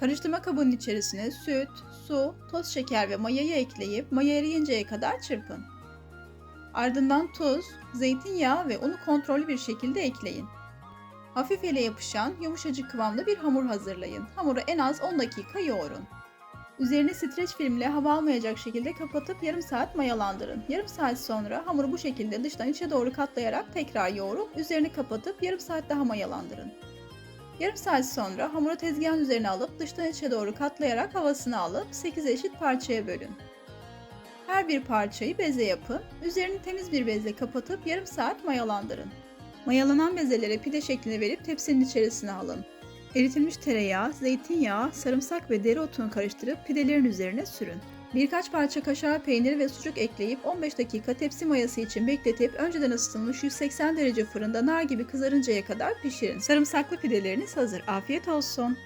Karıştırma kabının içerisine süt, su, toz şeker ve mayayı ekleyip maya eriyinceye kadar çırpın. Ardından tuz, zeytinyağı ve unu kontrollü bir şekilde ekleyin. Hafif ele yapışan, yumuşacık kıvamda bir hamur hazırlayın. Hamuru en az 10 dakika yoğurun. Üzerini streç filmle hava almayacak şekilde kapatıp yarım saat mayalandırın. Yarım saat sonra hamuru bu şekilde dıştan içe doğru katlayarak tekrar yoğurup üzerini kapatıp yarım saat daha mayalandırın. Yarım saat sonra hamuru tezgahın üzerine alıp dıştan içe doğru katlayarak havasını alıp 8 eşit parçaya bölün. Her bir parçayı beze yapın. Üzerini temiz bir bezle kapatıp yarım saat mayalandırın. Mayalanan bezelere pide şeklini verip tepsinin içerisine alın. Eritilmiş tereyağı, zeytinyağı, sarımsak ve dereotunu karıştırıp pidelerin üzerine sürün. Birkaç parça kaşar peyniri ve sucuk ekleyip 15 dakika tepsi mayası için bekletip önceden ısıtılmış 180 derece fırında nar gibi kızarıncaya kadar pişirin. Sarımsaklı pideleriniz hazır. Afiyet olsun.